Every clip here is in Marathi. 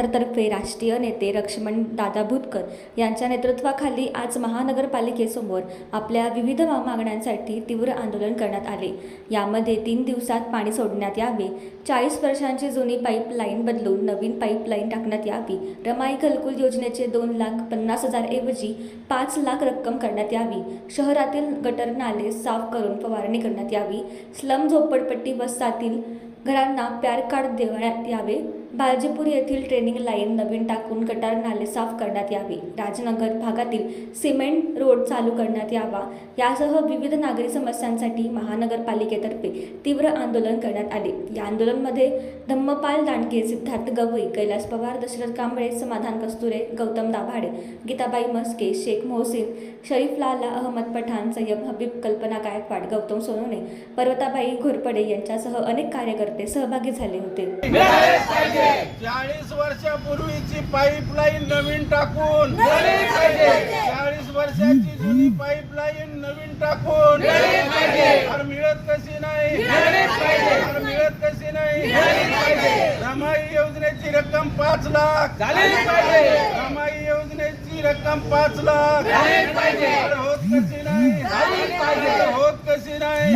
पॅन्थरतर्फे राष्ट्रीय नेते लक्ष्मण दादा भुतकर यांच्या नेतृत्वाखाली आज महानगरपालिकेसमोर आपल्या विविध मा- मागण्यांसाठी तीव्र आंदोलन करण्यात आले. यामध्ये तीन दिवसात पाणी सोडण्यात यावे चाळीस वर्षांची जुनी पाईपलाईन बदलून नवीन पाईपलाईन टाकण्यात यावी रमाई घलकुल योजनेचे दोन लाख पन्नास हजार ऐवजी पाच लाख रक्कम करण्यात यावी शहरातील गटर नाले साफ करून फवारणी करण्यात यावी स्लम झोपडपट्टी वसाहतील घरांना प्यार कार्ड देण्यात यावे बाळजीपूर येथील ट्रेनिंग लाईन नवीन टाकून गटार नाले साफ करण्यात यावे. राजनगर भागातील सिमेंट रोड चालू करण्यात यावा. यासह विविध नागरी समस्यांसाठी महानगरपालिकेतर्फे तीव्र आंदोलन करण्यात आले. या आंदोलनमध्ये धम्मपाल दांडगे सिद्धार्थ गवई कैलास पवार दशरथ कांबळे समाधान कस्तुरे गौतम दाभाडे गीताबाई मस्के शेख मोहसिन शरीफ लाला अहमद पठाण संयम हबीब कल्पना गायकवाड गौतम सोनवणे पर्वताबाई घोरपडे यांच्यासह अनेक कार्यकर्ते सहभागी झाले होते. चाळीस वर्षापूर्वीची पाईपलाईन नवीन टाकून. चाळीस वर्षाची जुनी पाईपलाईन नवीन टाकून. मिळत कशी नाही. अरे मिळत कशी नाही. रमाई योजनेची रक्कम पाच लाख. रमाई योजनेची रक्कम पाच लाख. होत कशी नाही. होत कशी नाही.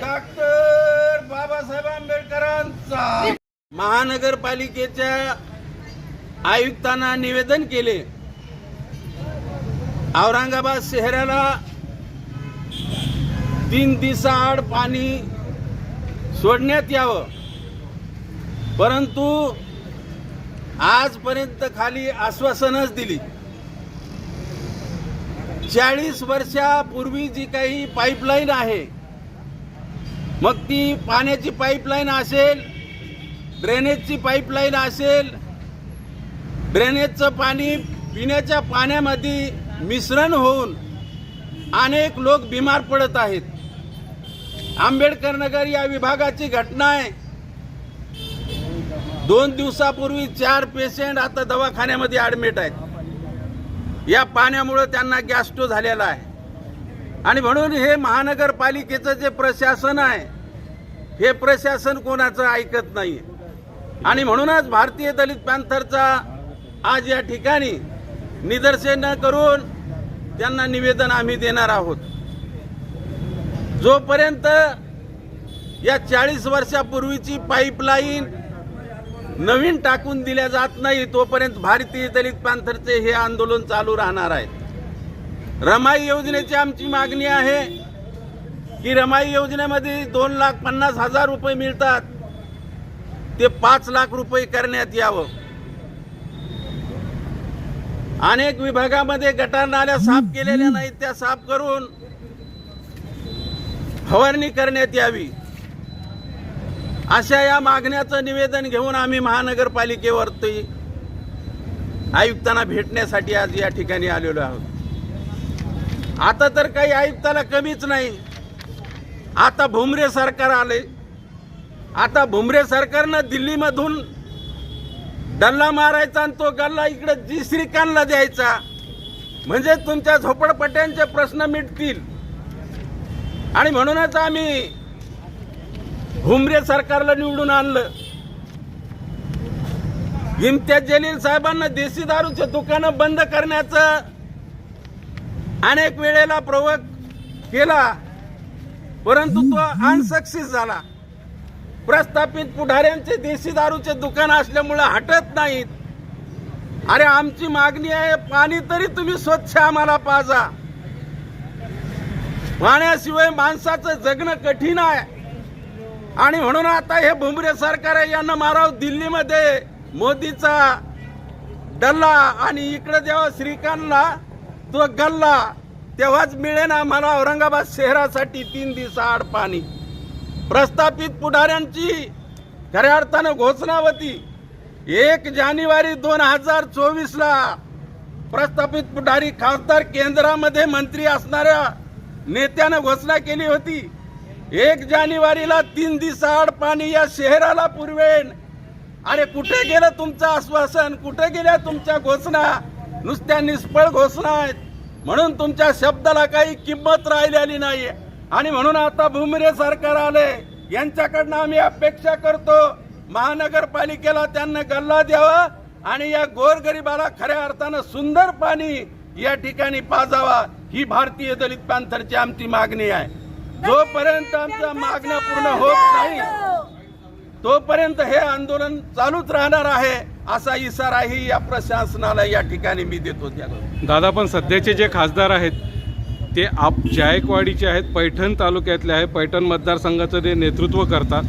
डॉक्टर बाबासाहेब आंबेडकरांचा. महानगरपालिकेच्या आयुक्तांना निवेदन केले. औरंगाबाद शहराला तीन दिवसाआड पाणी सोडण्यात यावं. परंतु आजपर्यंत खाली आश्वासनच दिली. चाळीस वर्षापूर्वी जी काही पाईपलाईन आहे मग ती पाण्याची पाईपलाईन असेल ड्रेनेजची पाईपलाईन असेल ड्रेनेजचं पाणी पिण्याच्या पाण्यामध्ये मिश्रण होऊन अनेक लोक बिमार पडत आहेत. आंबेडकर नगर या विभागाची घटना आहे. दोन दिवसापूर्वी चार पेशंट आता दवाखान्यामध्ये ॲडमिट आहेत. या पाण्यामुळं त्यांना गॅस्ट्रो झालेला आहे. आणि म्हणून हे महानगरपालिकेचं जे प्रशासन आहे हे प्रशासन कोणाचं ऐकत नाही आणि म्हणूनच भारतीय दलित पॅन्थरचा आज या ठिकाणी निदर्शन करून त्यांना निवेदन आम्ही देणार आहोत. जोपर्यंत या चाळीस वर्षापूर्वीची पाईपलाईन नवीन टाकून दिल्या जात नाही तोपर्यंत भारतीय दलित पॅन्थरचे हे आंदोलन चालू राहणार आहे. रमाई योजनेची आमची मागणी आहे की रमाई योजनेमध्ये दोन लाख पन्नास हजार रुपये मिळतात. ते पाच लाख रुपये करण्यात यावं. अनेक विभागामध्ये गटारनाल्या साफ केलेल्या नाहीत त्या साफ करून फवारणी करण्यात यावी. अशा या मागण्याचं निवेदन घेऊन आम्ही महानगरपालिकेवरती आयुक्तांना भेटण्यासाठी आज या ठिकाणी आलेलो आहोत. आता तर काही आयुक्ताला कमीच नाही. आता भुमरे सरकार आले. आता भुमरे सरकारनं दिल्लीमधून डल्ला मारायचा आणि तो गल्ला इकडे जी श्रीकांतला द्यायचा. म्हणजे तुमच्या झोपडपट्ट्यांचे प्रश्न मिटतील. आणि म्हणूनच आम्ही भुमरे सरकारला निवडून आणलं. इम्तियाज जलील साहेबांना देशी दारूचे दुकानं बंद करण्याचं अनेक वेळेला प्रवक केला. परंतु तो अनसक्सेस झाला. प्रस्थापित पुढाऱ्यांचे देशी दारूचे दुकान असल्यामुळे हटत नाहीत. अरे आमची मागणी आहे पाणी तरी तुम्ही स्वच्छ आम्हाला पाजा. पाण्याशिवाय माणसाचं जगणं कठीण आहे. आणि म्हणून आता हे भुमरे सरकार आहे यांना माराव दिल्लीमध्ये मोदीचा डल्ला आणि इकडे जेव्हा श्रीकांतला तो गल्ला तेव्हाच मिळेल आम्हाला औरंगाबाद शहरासाठी तीन दिवस आड पाणी. प्रस्थापित पुढाऱ्यांची खऱ्या अर्थानं घोषणा होती एक जानेवारी दोन हजार चोवीसला प्रस्थापित पुढारी खासदार केंद्रामध्ये मंत्री असणाऱ्या नेत्यानं घोषणा केली होती. एक जानेवारीला तीन दिवसाआड पाणी या शहराला पुरवेन. अरे कुठे गेलं तुमचं आश्वासन? कुठे गेल्या तुमच्या घोषणा? नुसत्या निष्फळ घोषणा आहेत. म्हणून तुमच्या शब्दाला काही किंमत राहिलेली नाही आणि म्हणून आता भुमरे सरकार आले. यांच्याकडनं आम्ही अपेक्षा करतो महानगरपालिकेला त्यांना गल्ला द्यावा आणि या गोरगरिबाला खऱ्या अर्थानं सुंदर पाणी या ठिकाणी पाजावा. ही भारतीय दलित पॅंथरची आमची मागणी आहे. जोपर्यंत आमच्या मागण्या पूर्ण होत नाही तोपर्यंत हे आंदोलन चालूच राहणार आहे असा इशाराही या प्रशासनाला या ठिकाणी मी देतो दादा पण सध्याचे जे खासदार आहेत ते आप जायकवाडीचे आहेत पैठण तालुक्यातले आहे. पैठण मतदारसंघाचं ते नेतृत्व करतात.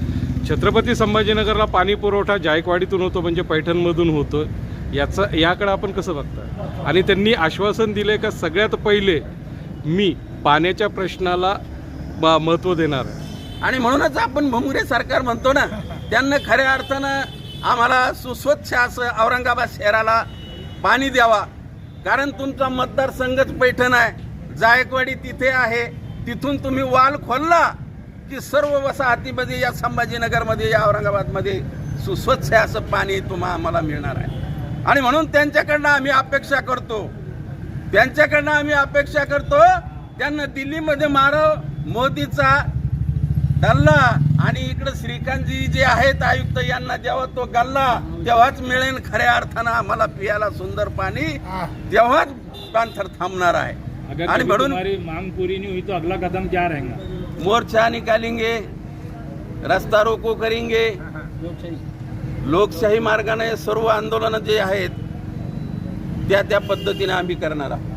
छत्रपती संभाजीनगरला पाणी पुरवठा जायकवाडीतून होतो म्हणजे पैठणमधून होतं. याचं याकडं आपण कसं बघता? आणि त्यांनी आश्वासन दिलं का सगळ्यात पहिले मी पाण्याच्या प्रश्नाला महत्त्व देणार आहे. आणि म्हणूनच आपण भुमरे सरकार म्हणतो ना त्यांना खऱ्या अर्थानं आम्हाला सुस्वच्छ असं औरंगाबाद शहराला पाणी द्यावा. कारण तुमचा मतदारसंघच पैठण आहे. जायकवाडी तिथे आहे. तिथून तुम्ही वाल खोलला की सर्व वसाहतीमध्ये या संभाजीनगरमध्ये या औरंगाबादमध्ये सुस्वच्छ असं पाणी तुम्हा आम्हाला मिळणार आहे. आणि म्हणून त्यांच्याकडनं आम्ही अपेक्षा करतो. त्यांच्याकडनं आम्ही अपेक्षा करतो त्यांना दिल्लीमध्ये मारव मोदीचा गल्ला आणि इकडे श्रीकांतजी जे आहेत आयुक्त यांना जेव्हा तो गल्ला तेव्हाच मिळेल खऱ्या अर्थानं आम्हाला पियाला सुंदर पाणी तेव्हाच पाणथर थांबणार आहे. अगर आणि म्हणून तुम्हारी मांग पूरी नहीं हुई तो अगला कदम क्या रहेगा? मोर्चा निकालेंगे रस्ता रोको करेंगे। लोकशाही मार्गाने सर्व आंदोलन जे आहेत त्या त्या पद्धतीने आम्ही करणार आहोत.